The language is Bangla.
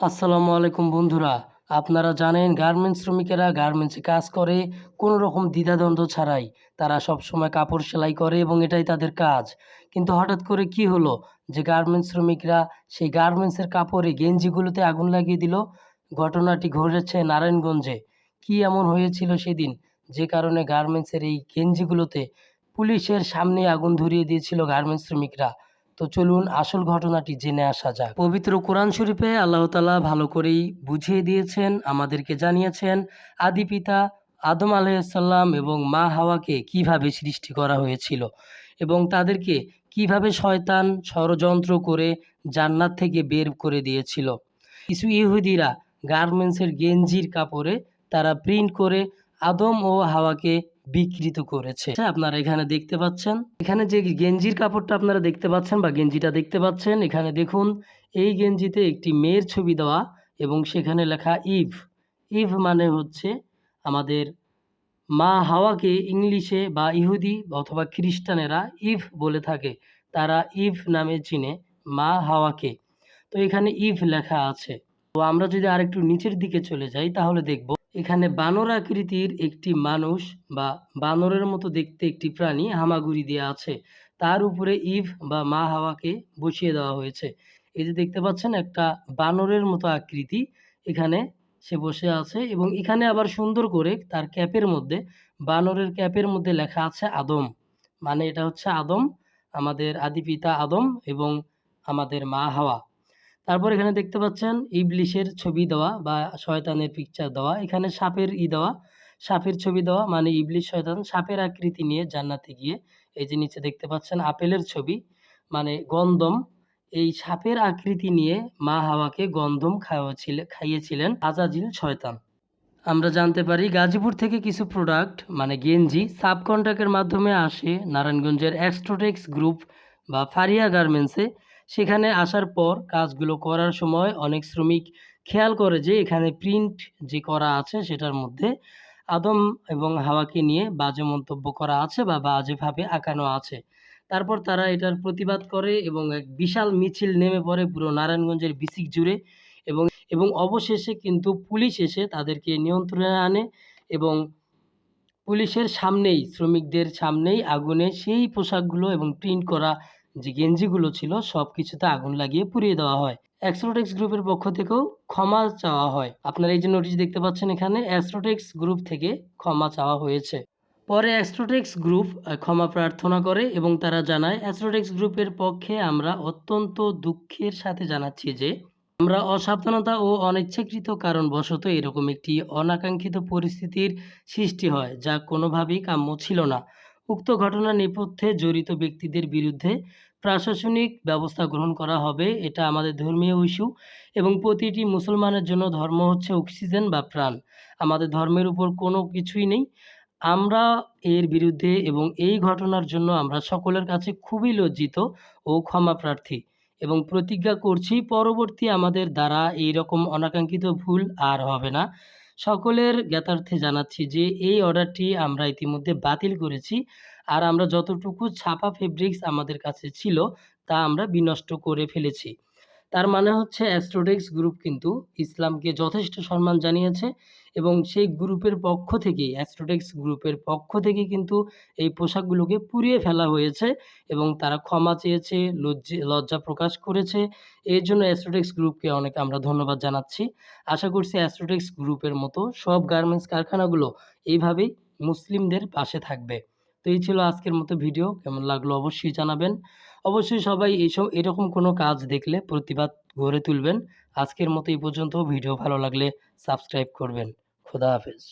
আসসালামু আলাইকুম বন্ধুরা, আপনারা জানেন গার্মেন্টস শ্রমিকেরা গার্মেন্টসে কাজ করে, কোনো রকম দ্বিধাদ্বন্দ্ব ছাড়াই তারা সব সময় কাপড় সেলাই করে এবং এটাই তাদের কাজ। কিন্তু হঠাৎ করে কি হলো যে গার্মেন্টস শ্রমিকরা সেই গার্মেন্টসের কাপড়ে গেঞ্জিগুলোতে আগুন লাগিয়ে দিল? ঘটনাটি ঘটেছে নারায়ণগঞ্জে। কি এমন হয়েছিল সেদিন? যে কারণে গার্মেন্টসের এই গেঞ্জিগুলোতে পুলিশের সামনে আগুন ধরিয়ে দিয়েছিল গার্মেন্টস শ্রমিকরা। তো চলুন আসল ঘটনাটি জেনে আসা যাক। পবিত্র কোরআন শরীফে আল্লাহ তালা ভালো করেই বুঝিয়ে দিয়েছেন, আমাদেরকে জানিয়েছেন, আদি পিতা আদম আলাইসাল্লাম এবং মা হাওয়াকে কীভাবে সৃষ্টি করা হয়েছিল এবং তাদেরকে কীভাবে শয়তান ষড়যন্ত্র করে জান্নাত থেকে বের করে দিয়েছিল। কিছু ইহুদিরা গার্মেন্টসের গেঞ্জির কাপড়ে তারা প্রিন্ট করে আদম ও হাওয়াকে বিকৃত করেছে। আপনারা এখানে দেখতে পাচ্ছেন। এখানে যে গেঞ্জির কাপড়টা আপনারা দেখতে পাচ্ছেন বা গেঞ্জিটা দেখতে পাচ্ছেন, এখানে দেখুন, এই গেঞ্জিতে একটি মেয়ের ছবি দেওয়া এবং সেখানে লেখা ইভ ইভ মানে হচ্ছে আমাদের মা হাওয়াকে ইংলিশে বা ইহুদি অথবা খ্রিস্টানেরা ইভ বলে থাকে। তারা ইভ নামে চিনে মা হাওয়াকে। তো এখানে ইভ লেখা আছে। তো আমরা যদি আরেকটু নিচের দিকে চলে যাই, তাহলে দেখব এখানে বানর আকৃতির একটি মানুষ বা বানরের মতো দেখতে একটি প্রাণী হামাগুড়ি দেওয়া আছে। তার উপরে ইভ বা মা হাওয়াকে বসিয়ে দেওয়া হয়েছে। এই যে দেখতে পাচ্ছেন, একটা বানরের মতো আকৃতি এখানে সে বসে আছে এবং এখানে আবার সুন্দর করে তার ক্যাপের মধ্যে, বানরের ক্যাপের মধ্যে লেখা আছে আদম। মানে এটা হচ্ছে আদম, আমাদের আদি পিতা আদম এবং আমাদের মা হাওয়া। তারপর এখানে দেখতে পাচ্ছেন ইবলিশের ছবি দেওয়া বা শয়তানের পিকচার দেওয়া। এখানে সাপের ই দেওয়া। সাপের ছবি দেওয়া মানে ইবলিশ, শয়তান সাপের আকৃতি নিয়ে জান্নাতে গিয়ে এই যে নিচে দেখতে পাচ্ছেন আপেলের ছবি মানে গন্ধম। এই সাপের আকৃতি নিয়ে মা হাওয়াকে গন্ধম খাওয়াছিল খাইয়েছিলেন আজাজিল শয়তান। আমরা জানতে পারি গাজীপুর থেকে কিছু প্রোডাক্ট মানে গেঞ্জি সাব কন্ট্রাক্টের মাধ্যমে আসে নারায়ণগঞ্জের এক্সট্রোটেক্স গ্রুপ বা ফারিয়া গার্মেন্টসে সেখানে আসার পর কাজগুলো করার সময় অনেক শ্রমিক খেয়াল করে যে এখানে প্রিন্ট যে করা আছে সেটার মধ্যে আদম এবং হাওয়াকে নিয়ে বাজে মন্তব্য করা আছে বা বাজেভাবে আঁকানো আছে। তারপর তারা এটার প্রতিবাদ করে এবং এক বিশাল মিছিল নেমে পড়ে পুরো নারায়ণগঞ্জের বিসিক জুড়ে এবং এবং অবশেষে কিন্তু পুলিশ এসে তাদেরকে নিয়ন্ত্রণে আনে এবং পুলিশের সামনেই, শ্রমিকদের সামনেই আগুনে সেই পোশাকগুলো এবং প্রিন্ট করা যে গেঞ্জিগুলো ছিল সব কিছুতে আগুন লাগিয়ে পুড়িয়ে দেওয়া হয়। অ্যাক্সট্রোটেক্স গ্রুপের পক্ষ থেকেও ক্ষমা চাওয়া হয়। আপনারা এই যে নোটিশ দেখতে পাচ্ছেন এখানে অ্যাস্ট্রোটেক্স গ্রুপ থেকে ক্ষমা চাওয়া হয়েছে। পরে অ্যাস্ট্রোটেক্স গ্রুপ ক্ষমা প্রার্থনা করে এবং তারা জানায় অ্যাস্ট্রোটেক্স গ্রুপের পক্ষে আমরা অত্যন্ত দুঃখের সাথে জানাচ্ছি যে, আমরা অসাবধানতা ও অনিচ্ছাকৃত কারণবশত এরকম একটি অনাকাঙ্ক্ষিত পরিস্থিতির সৃষ্টি হয়, যা কোনোভাবেই কাম্য ছিল না। উক্ত ঘটনার নেপথ্যে জড়িত ব্যক্তিদের বিরুদ্ধে প্রশাসনিক ব্যবস্থা গ্রহণ করা হবে, এটা আমাদের ধর্মীয় ইস্যু এবং প্রতিটি মুসলমানের জন্য ধর্ম হচ্ছে অক্সিজেন বা প্রাণ। আমাদের ধর্মের উপর কোনো কিছুই নেই। আমরা এর বিরুদ্ধে এবং এই ঘটনার জন্য আমরা সকলের কাছে খুবই লজ্জিত ও ক্ষমা প্রার্থী এবং প্রতিজ্ঞা করছি, পরবর্তী আমাদের দ্বারা এই রকম অনাকাঙ্ক্ষিত ভুল আর হবে না। সকলের জ্ঞাতার্থে জানাচ্ছি যে এই অর্ডারটি আমরা ইতিমধ্যে বাতিল করেছি। আর আমরা যতটুকু ছাপা ফেব্রিক্স আমাদের কাছে ছিল, তা আমরা বিনষ্ট করে ফেলেছি। তার মানে হচ্ছে অ্যাস্ট্রোডেক্স গ্রুপ কিন্তু ইসলামকে যথেষ্ট সম্মান জানিয়েছে এবং সেই গ্রুপের পক্ষ থেকেই অ্যাস্ট্রোডেক্স গ্রুপের পক্ষ থেকে কিন্তু এই পোশাকগুলোকে পুড়িয়ে ফেলা হয়েছে এবং তারা ক্ষমা চেয়েছে, লজ্জে, লজ্জা প্রকাশ করেছে। এর জন্য অ্যাস্ট্রোটেক্স গ্রুপকে অনেক আমরা ধন্যবাদ জানাচ্ছি। আশা করছি অ্যাস্ট্রোটেক্স গ্রুপের মতো সব গার্মেন্টস কারখানাগুলো এইভাবেই মুসলিমদের পাশে থাকবে। তো এই ছিল আজকের মতো ভিডিও কেমন লাগল অবশ্যই জানাবেন। অবশ্যই সবাই এইসব এরকম কোনো কাজ দেখলে প্রতিবাদ গড়ে তুলবেন। আজকের মতো এই পর্যন্ত ভিডিও ভালো লাগলে সাবস্ক্রাইব করবেন। খোদা হাফেজ।